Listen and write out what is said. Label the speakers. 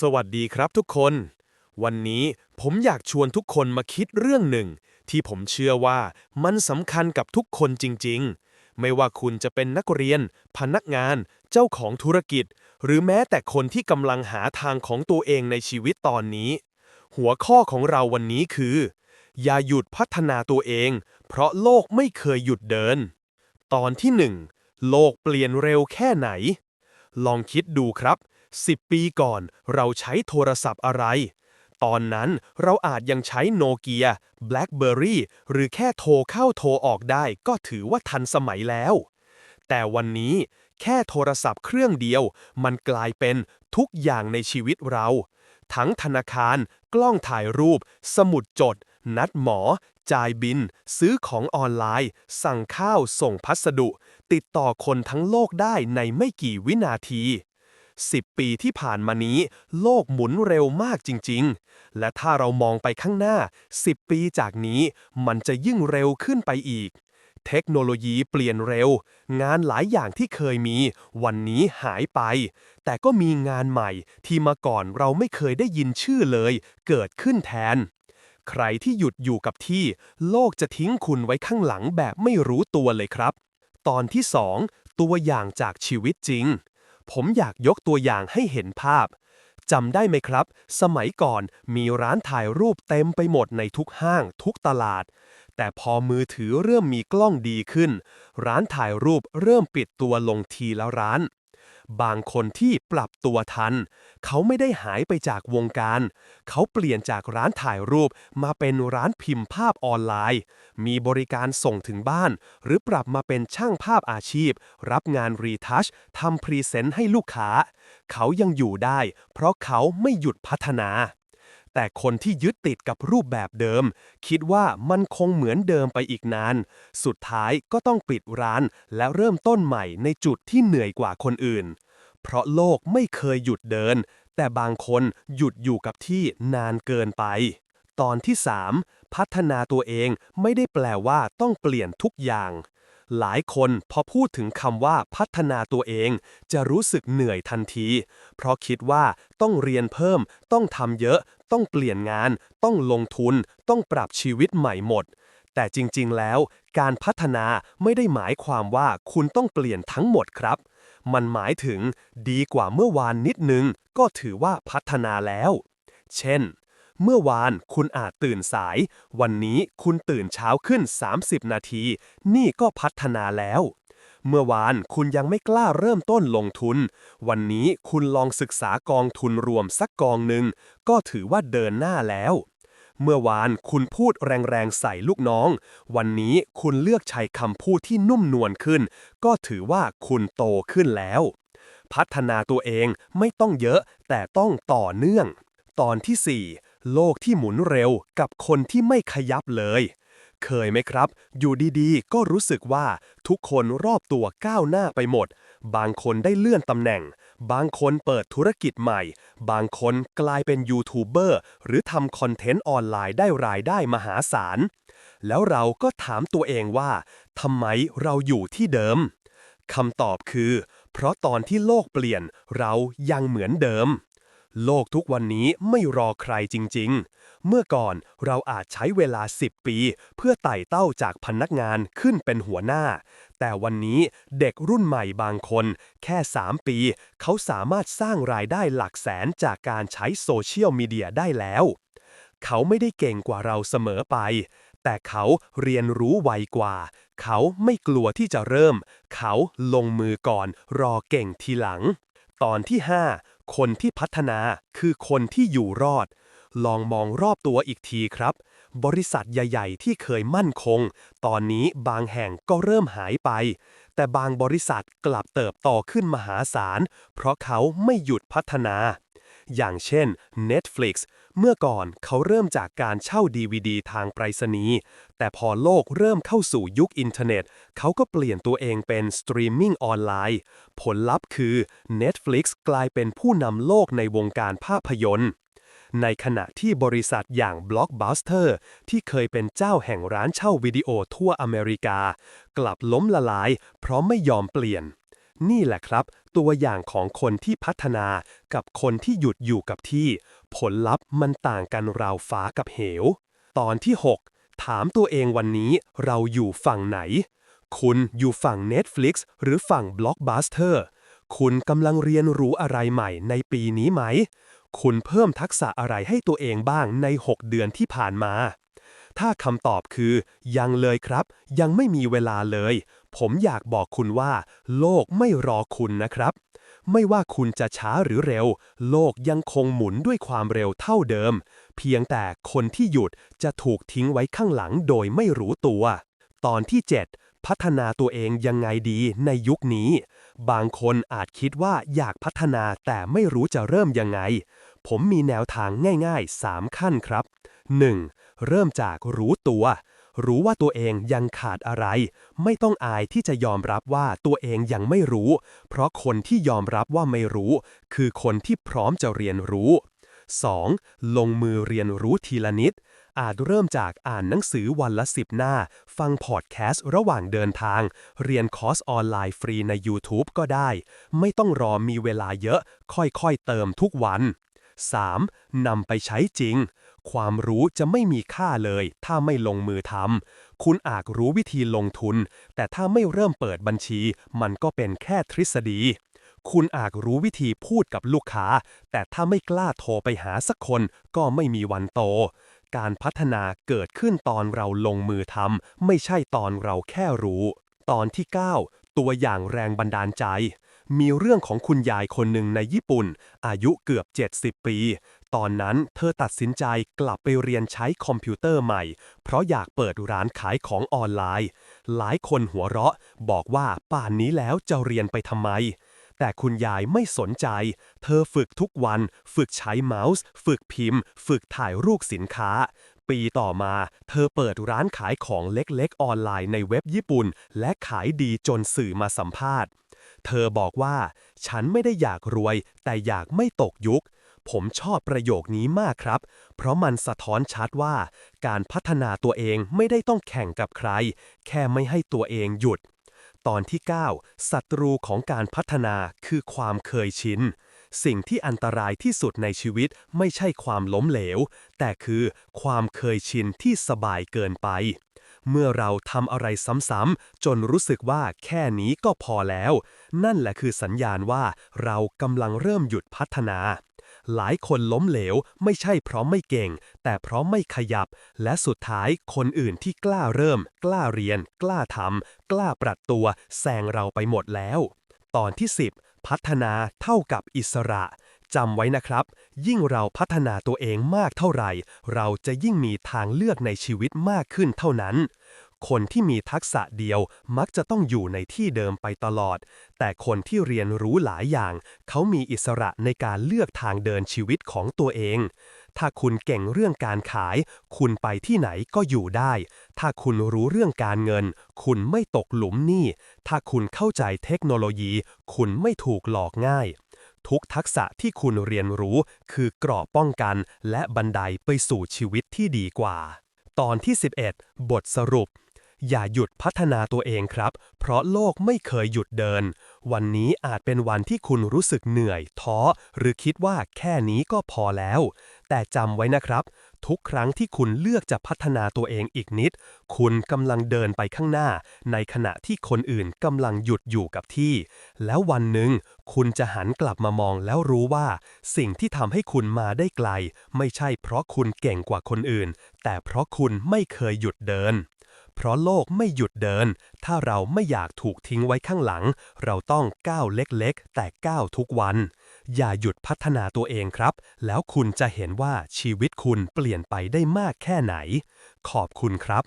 Speaker 1: สวัสดีครับทุกคน วันนี้ผมอยากชวนทุกคนมาคิดเรื่องหนึ่ง ที่ผมเชื่อว่ามันสำคัญกับทุกคนจริง ๆ ไม่ว่าคุณจะเป็นนักเรียน พนักงาน เจ้าของธุรกิจ หรือแม้แต่คนที่กำลังหาทางของตัวเองในชีวิตตอนนี้ หัวข้อของเราวันนี้คือ อย่าหยุดพัฒนาตัวเอง เพราะโลกไม่เคยหยุดเดิน ตอนที่หนึ่งโลกเปลี่ยนเร็วแค่ไหนลองคิดดูครับ 10 ปีก่อน เราใช้โทรศัพท์อะไร ตอนนั้นเราอาจยังใช้โนเกีย BlackBerry หรือแค่โทรเข้าโทรออกได้ก็ถือว่าทันสมัยแล้ว แต่วันนี้แค่โทรศัพท์เครื่องเดียว มันกลายเป็นทุกอย่างในชีวิตเรา ทั้งธนาคาร กล้องถ่ายรูป สมุดจด นัดหมอ จ่ายบิน ซื้อของออนไลน์ สั่งข้าวส่งพัสดุ ติดต่อคนทั้งโลกได้ในไม่กี่วินาที 10 ปีที่ผ่านมานี้ โลกหมุนเร็วมากจริง ๆ และถ้าเรามองไปข้างหน้า 10 ปีจากนี้ มันจะยิ่งเร็วขึ้นไปอีก เทคโนโลยีเปลี่ยนเร็ว งานหลายอย่างที่เคยมี วันนี้หายไป แต่ก็มีงานใหม่ที่มาก่อนเราไม่เคยได้ยินชื่อเลย เกิดขึ้นแทน ใครที่หยุดอยู่กับที่ โลกจะทิ้งคุณไว้ข้างหลังแบบไม่รู้ตัวเลยครับ ตอนที่ 2 ตัวอย่างจากชีวิตจริง ผมอยากยกตัวอย่างให้เห็นภาพจำได้ไหมครับ สมัยก่อนมีร้านถ่ายรูปเต็มไปหมดในทุกห้าง ทุกตลาด แต่พอมือถือเริ่มมีกล้องดีขึ้น ร้านถ่ายรูปเริ่มปิดตัวลงทีละร้าน บางคนที่ปรับตัวทัน เขาไม่ได้หายไปจากวงการ เขาเปลี่ยนจากร้านถ่ายรูปมาเป็นร้านพิมพ์ภาพออนไลน์ มีบริการส่งถึงบ้าน หรือปรับมาเป็นช่างภาพอาชีพ รับงานรีทัชทำพรีเซนต์ให้ลูกค้า เขายังอยู่ได้ เพราะเขาไม่หยุดพัฒนา แต่คนที่ยึดติดกับรูปแบบเดิม คิดว่ามันคงเหมือนเดิมไปอีกนาน สุดท้ายก็ต้องปิดร้านและเริ่มต้นใหม่ในจุดที่เหนื่อยกว่าคนอื่น เพราะโลกไม่เคยหยุดเดิน แต่บางคนหยุดอยู่กับที่นานเกินไป ตอนที่ 3 พัฒนาตัวเองไม่ได้แปลว่าต้องเปลี่ยนทุกอย่าง หลายคนพอพูดถึงคำว่าพัฒนาตัวเอง จะรู้สึกเหนื่อยทันที เพราะคิดว่าต้องเรียนเพิ่ม ต้องทำเยอะ ต้องเปลี่ยนงาน ต้องลงทุน ต้องปรับชีวิตใหม่หมด แต่จริงๆ แล้ว การพัฒนาไม่ได้หมายความว่าคุณต้องเปลี่ยนทั้งหมดครับ มันหมายถึงดีกว่าเมื่อวานนิดนึง ก็ถือว่าพัฒนาแล้ว เช่น เมื่อวานคุณอาจตื่นสาย วันนี้คุณตื่นเช้าขึ้น 30 นาที นี่ก็พัฒนาแล้ว เมื่อวานคุณยังไม่กล้าเริ่มต้นลงทุน วันนี้คุณลองศึกษากองทุนรวมสักกองหนึ่ง ก็ถือว่าเดินหน้าแล้ว เมื่อวานคุณพูดแรงๆใส่ลูกน้อง วันนี้คุณเลือกใช้คำพูดที่นุ่มนวลขึ้น ก็ถือว่าคุณโตขึ้นแล้ว พัฒนาตัวเองไม่ต้องเยอะแต่ต้องต่อเนื่อง ตอนที่ 4 โลกที่หมุนเร็วกับคนที่ไม่ขยับเลย เคยไหมครับ อยู่ดีๆ ก็รู้สึกว่าทุกคนรอบตัวก้าวหน้าไปหมด บางคนได้เลื่อนตำแหน่ง บางคนเปิดธุรกิจใหม่ บางคนกลายเป็นยูทูบเบอร์หรือทำคอนเทนต์ออนไลน์ได้รายได้มหาศาล แล้วเราก็ถามตัวเองว่าทำไมเราอยู่ที่เดิมคำตอบคือ เพราะตอนที่โลกเปลี่ยนเรายังเหมือนเดิม โลกทุกวันนี้ไม่รอใครจริง ๆ เมื่อก่อนเราอาจใช้เวลา 10 ปี เพื่อไต่เต้าจากพนักงานขึ้นเป็นหัวหน้า แต่วันนี้เด็กรุ่นใหม่บางคน แค่ 3 ปี เขาสามารถสร้างรายได้หลักแสนจากการใช้โซเชียลมีเดียได้แล้ว เขาไม่ได้เก่งกว่าเราเสมอไป แต่เขาเรียนรู้ไวกว่า เขาไม่กลัวที่จะเริ่ม เขาลงมือก่อนรอเก่งทีหลัง ตอนที่ 5 คนที่พัฒนาคือคนที่อยู่รอด ลองมองรอบตัวอีกทีครับ บริษัทใหญ่ ๆ ที่เคยมั่นคง ตอนนี้บางแห่งก็เริ่มหายไป แต่บางบริษัทกลับเติบโตขึ้นมหาศาล เพราะเขาไม่หยุดพัฒนา อย่างเช่น Netflix เมื่อก่อนเขาเริ่มจากการเช่า DVD ทางไปรษณีย์ แต่พอโลกเริ่มเข้าสู่ยุคอินเทอร์เน็ต เขาก็เปลี่ยนตัวเองเป็นสตรีมมิ่งออนไลน์ ผลลัพธ์คือ Netflix กลายเป็นผู้นำโลกในวงการภาพยนตร์ในขณะที่บริษัทอย่าง Blockbuster ที่เคยเป็นเจ้าแห่งร้านเช่าวิดีโอทั่วอเมริกา กลับล้มละลาย เพราะไม่ยอมเปลี่ยน นี่แหละครับ
Speaker 2: ตัวอย่างของคนที่พัฒนากับคนที่หยุดอยู่กับที่ ผลลัพธ์มันต่างกันราวฟ้ากับเหว ตอนที่ 6 ถามตัวเองวันนี้เราอยู่ฝั่งไหน คุณอยู่ฝั่ง Netflix หรือฝั่ง Blockbuster คุณกำลังเรียนรู้อะไรใหม่ในปีนี้ไหม คุณเพิ่มทักษะอะไรให้ตัวเองบ้างใน 6 เดือนที่ผ่านมา ถ้าคำตอบคือ ยังเลยครับ ยังไม่มีเวลาเลย ผมอยากบอกคุณว่า โลกไม่รอคุณนะครับ ไม่ว่าคุณจะช้าหรือเร็ว โลกยังคงหมุนด้วยความเร็วเท่าเดิม เพียงแต่คนที่หยุดจะถูกทิ้งไว้ข้างหลังโดยไม่รู้ตัว ตอนที่ 7พัฒนาตัวเองยังไงดีในยุคนี้ บางคนอาจคิดว่าอยากพัฒนาแต่ไม่รู้จะเริ่มยังไง ผมมีแนวทางง่ายๆ 3 ขั้นครับ 1. เริ่มจากรู้ตัว รู้ว่าตัวเองยังขาดอะไร ไม่ต้องอายที่จะยอมรับว่าตัวเองยังไม่รู้ เพราะคนที่ยอมรับว่าไม่รู้ คือคนที่พร้อมจะเรียนรู้ 2. ลงมือเรียนรู้ทีละนิด อาจเริ่มจากอ่านหนังสือวันละสิบหน้า ฟังพอดแคสต์ระหว่างเดินทาง เรียนคอร์สออนไลน์ฟรีใน YouTube ก็ได้ ไม่ต้องรอมีเวลาเยอะ ค่อยๆเติมทุกวัน 3. นำไปใช้จริง ความรู้จะไม่มีค่าเลย ถ้าไม่ลงมือทำ คุณอาจรู้วิธีลงทุน แต่ถ้าไม่เริ่มเปิดบัญชี มันก็เป็นแค่ทฤษฎี คุณอาจรู้วิธีพูดกับลูกค้า แต่ถ้าไม่กล้าโทรไปหาสักคนก็ไม่มีวันโต การพัฒนาเกิดขึ้นตอนเราลงมือทำ ไม่ใช่ตอนเราแค่รู้ ตอนที่ 9 ตัวอย่างแรงบันดาลใจ มีเรื่องของคุณยายคนหนึ่งในญี่ปุ่น อายุเกือบ 70 ปี ตอนนั้นเธอตัดสินใจกลับไปเรียนใช้คอมพิวเตอร์ใหม่ เพราะอยากเปิดร้านขายของออนไลน์ หลายคนหัวเราะ บอกว่าป่านนี้แล้วจะเรียนไปทำไม แต่คุณยายไม่สนใจ เธอฝึกทุกวัน ฝึกใช้เมาส์ ฝึกพิมพ์ ฝึกถ่ายรูปสินค้าปีต่อมา เธอเปิดร้านขายของเล็กๆ ออนไลน์ในเว็บญี่ปุ่น และขายดีจนสื่อมาสัมภาษณ์ เธอบอกว่า ฉันไม่ได้อยากรวย แต่อยากไม่ตกยุค ผมชอบประโยคนี้มากครับ เพราะมันสะท้อนชัดว่า การพัฒนาตัวเองไม่ได้ต้องแข่งกับใคร แค่ไม่ให้ตัวเองหยุด ตอนที่ 9 ศัตรูของการพัฒนาคือความเคยชินสิ่งที่อันตรายที่สุดในชีวิตไม่ใช่ความล้มเหลว แต่คือความเคยชินที่สบายเกินไป เมื่อเราทำอะไรซ้ำๆจนรู้สึกว่าแค่นี้ก็พอแล้ว นั่นแหละคือสัญญาณว่าเรากำลังเริ่มหยุดพัฒนาหลายคนล้มเหลวไม่ใช่เพราะไม่เก่ง แต่เพราะไม่ขยับ และสุดท้ายคนอื่นที่กล้าเริ่ม กล้าเรียน กล้าทำกล้าปรับตัวแซงเราไปหมดแล้ว ตอนที่ 10 พัฒนาเท่ากับอิสระ จำไว้นะครับ ยิ่งเราพัฒนาตัวเองมากเท่าไหร่ เราจะยิ่งมีทางเลือกในชีวิตมากขึ้นเท่านั้น คนที่มีทักษะเดียวมักจะต้องอยู่ในที่เดิมไปตลอด แต่คนที่เรียนรู้หลายอย่าง เขามีอิสระในการเลือกทางเดินชีวิตของตัวเอง ถ้าคุณเก่งเรื่องการขาย คุณไปที่ไหนก็อยู่ได้ ถ้าคุณรู้เรื่องการเงิน คุณไม่ตกหลุมหนี้ ถ้าคุณเข้าใจเทคโนโลยี คุณไม่ถูกหลอกง่าย ทุกทักษะที่คุณเรียนรู้คือเกราะป้องกันและบันไดไปสู่ชีวิตที่ดีกว่า ตอนที่ 11 บทสรุป อย่าหยุดพัฒนาตัวเองครับ เพราะโลกไม่เคยหยุดเดิน วันนี้อาจเป็นวันที่คุณรู้สึกเหนื่อย ท้อ หรือคิดว่าแค่นี้ก็พอแล้ว แต่จำไว้นะครับ ทุกครั้งที่คุณเลือกจะพัฒนาตัวเองอีกนิด คุณกำลังเดินไปข้างหน้า ในขณะที่คนอื่นกำลังหยุดอยู่กับที่ แล้ววันหนึ่งคุณจะหันกลับมามองแล้วรู้ว่า สิ่งที่ทำให้คุณมาได้ไกล ไม่ใช่เพราะคุณเก่งกว่าคนอื่น แต่เพราะคุณไม่เคยหยุดเดิน เพราะโลกไม่หยุดเดิน ถ้าเราไม่อยากถูกทิ้งไว้ข้างหลัง เราต้องก้าวเล็กๆ แต่ก้าวทุกวัน อย่าหยุดพัฒนาตัวเองครับ แล้วคุณจะเห็นว่าชีวิตคุณเปลี่ยนไปได้มากแค่ไหน ขอบคุณครับ